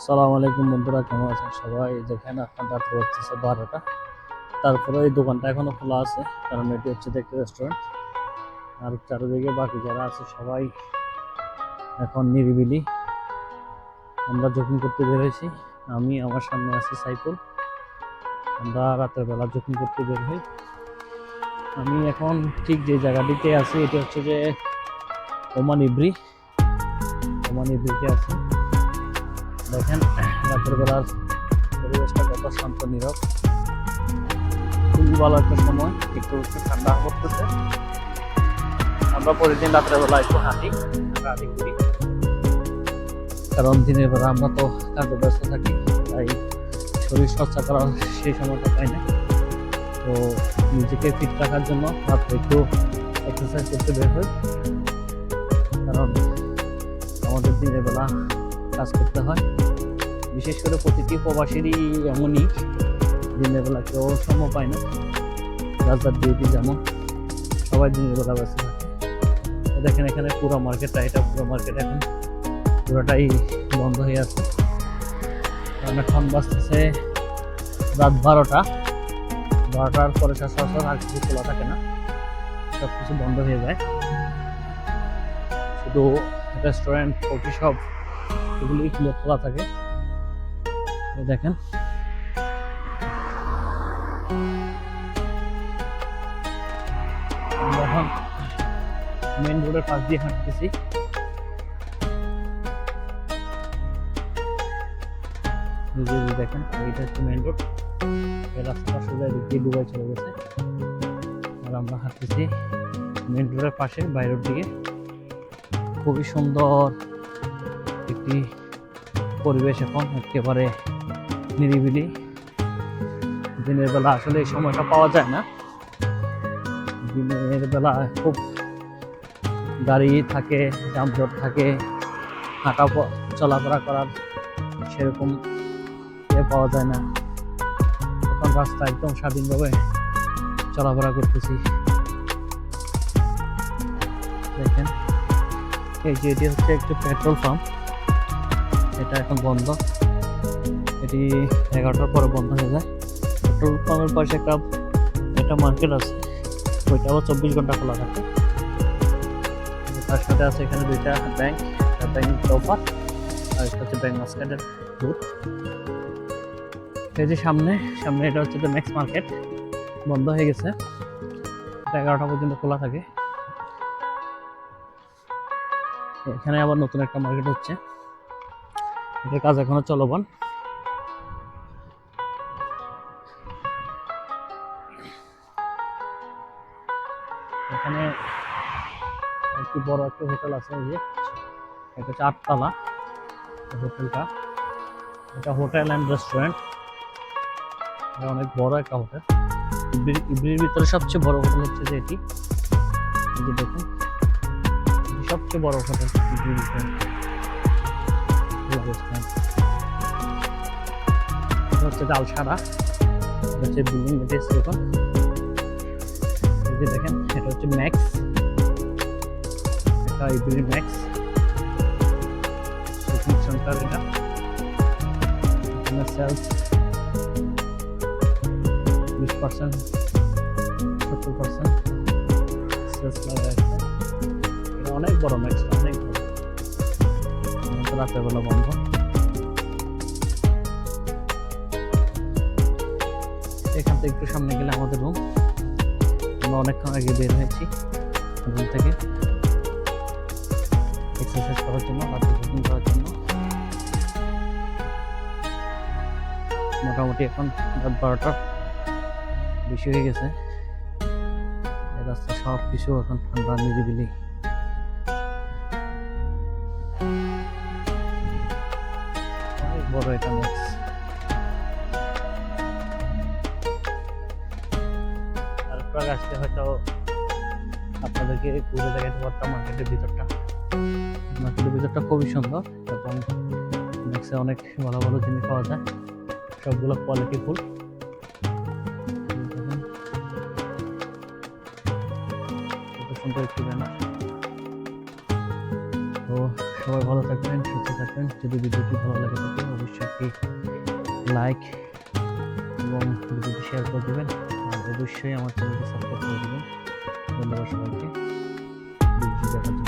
সালাম আলাইকুম বন্ধুরা, কেমন আছেন সবাই? দেখেন এখন রাত্রে হচ্ছে বারোটা। তারপরে এই দোকানটা এখনও খোলা আছে, কারণ এটি হচ্ছে দেখতে রেস্টুরেন্ট আর চারিদিকে বাকি যারা আছে সবাই এখন নিরিবিলি। আমরা জকিং করতে বের হয়েছি, আমি, আমার সামনে আছি সাইকেল আমরা রাতের বেলা জকিং করতে বের হই, আমি এখন ঠিক যে জায়গাটিতে আছি, এটি হচ্ছে যে ওমান ইব্রি। ওমান ইব্রিতে আছি। দেখেন, রাতের বেলার পরিবেশটা কত শান্ত, নীরব। খুবই ভালো একটা সময়, একটু একটু ঠান্ডা পড়তেছে। আমরা প্রতিদিন রাতের বেলা একটু হাঁটি হাঁটাহাঁটি করি। কারণ দিনের বেলা আমরা তো কাজে ব্যস্ত থাকি, তাই শরীর চর্চা করার সেই সময়টা পাই না। তো নিজেকে ফিট রাখার জন্য রাত্রে একটু এক্সারসাইজ করতে বের হই। কারণ আমাদের দিনের বেলা কাজ করতে হয়। বিশেষ করে প্রতিটি প্রবাসীরই এমনই দিনের বেলা কেউ সময় পায় না। রাজদার ডিউটি যেমন সবাই দিনের বেলা ব্যস্ত থাকে। দেখেন এখানে পুরো মার্কেটটা, এটা পুরো মার্কেট এখন। পুরোটাই বন্ধ হয়ে আছে। কারণ এখন বাজতেছে রাত বারোটা। বারোটার পরে সচরাচর আর কিছু খোলা থাকে না। সব কিছু বন্ধ হয়ে যায়। শুধু রেস্টুরেন্ট কফি শপ এগুলি খুলে খোলা থাকে? দেখেন। এখন মেন রোডের পাশ দিয়ে হাঁটতেছি। দেখেন এইটা হচ্ছে মেন রোড এই রাস্তাটা সোজা এদিক দিয়ে ডুবাই চলে গেছে। আর আমরা হাঁটতেছি মেন রোডের পাশে বাইরের দিকে। খুবই সুন্দর। একটি পরিবেশ এখন একেবারে নিরিবিলি। দিনের বেলা আসলে এই সময়টা পাওয়া যায় না। দিনের বেলা খুব গাড়ি থাকে, যানজট থাকে হাঁটা চলাফেরা করার সেরকম পাওয়া যায় না। এখন রাস্তা একদম স্বাধীনভাবে চলাফেরা করতেছি। দেখেন, এই যে এটি হচ্ছে একটি পেট্রোল পাম্প। এটা এখন বন্ধ। এটি এগারোটার পরে বন্ধ হয়ে যায়। পেট্রোল পাম্পের পাশে একটা একটা মার্কেট আছে। ওইটা আবার চব্বিশ ঘণ্টা খোলা থাকে। তার সাথে আছে এখানে দুইটা ব্যাংক। একটা ব্যাংক টপার আর একটা হচ্ছে ব্যাংক মাস্কাটের বুথ এই যে সামনে সামনে এটা হচ্ছে ম্যাক্স মার্কেট। বন্ধ হয়ে গেছে। এগারোটা পর্যন্ত খোলা থাকে। এখানে আবার নতুন একটা মার্কেট হচ্ছে। এটার কাজ এখনও চলমান। এখানে একটি বড় একটা হোটেল আছে যে। এটা আটতলা হোটেলটা। এটা হোটেল অ্যান্ড রেস্টুরেন্ট। অনেক বড় একটা হোটেল। ইবরির ভিতরে সবচেয়ে বড় হোটেল হচ্ছে যে এটি। দেখুন সবচেয়ে বড় হোটেল ইবরির ভিতরে। এটা হচ্ছে ডালসারা এটা হচ্ছে বিল্ডিং মেটেরিয়ালস দোকান এই দেখেন, এটা হচ্ছে ম্যাক্স এটা ইবিলি ম্যাক্স শপিং সেন্টার এটা। সেলস বিশ পার্সেন্ট সত্তর পার্সেন্ট সেলস লাগা এটা অনেক বড় ম্যাক্স অনেক বড়। আমাদের রাতের বেলা বন্ধ। এখান থেকে একটু সামনে গেলে আমাদের রুম আমরা অনেকক্ষণ আগে বের হয়েছি রুম থেকে। এক্সারসাইজ করার জন্য রাতে বুকিং করার জন্য। মোটামুটি এখন রাত বারোটার বেশি হয়ে গেছে। রাস্তা সব কিছু এখন ঠান্ডা, নিরিবিলি। বড় এটা ম্যাক্স তারপর আসলে হয়তো আপনাদেরকে ঘুরে দেখাতে পারতাম মার্কেটের ভিতরটা। মার্কেটের ভিতরটা খুবই সুন্দর এবং ম্যাক্সে অনেক ভালো ভালো জিনিস পাওয়া যায়। সবগুলো কোয়ালিটি ফুল সুন্দর একটি ব্যানার তো সবাই ভালো থাকবেন, সুস্থ থাকবেন। যদি ভিডিওটি ভালো লাগে থাকে, অবশ্যই একটি লাইক এবং ভিডিওটি শেয়ার করে দেবেন। অবশ্যই আমার চ্যানেলটি সাবস্ক্রাইব করে দেবেন। ধন্যবাদ সবাইকে। ভিডিওটি দেখার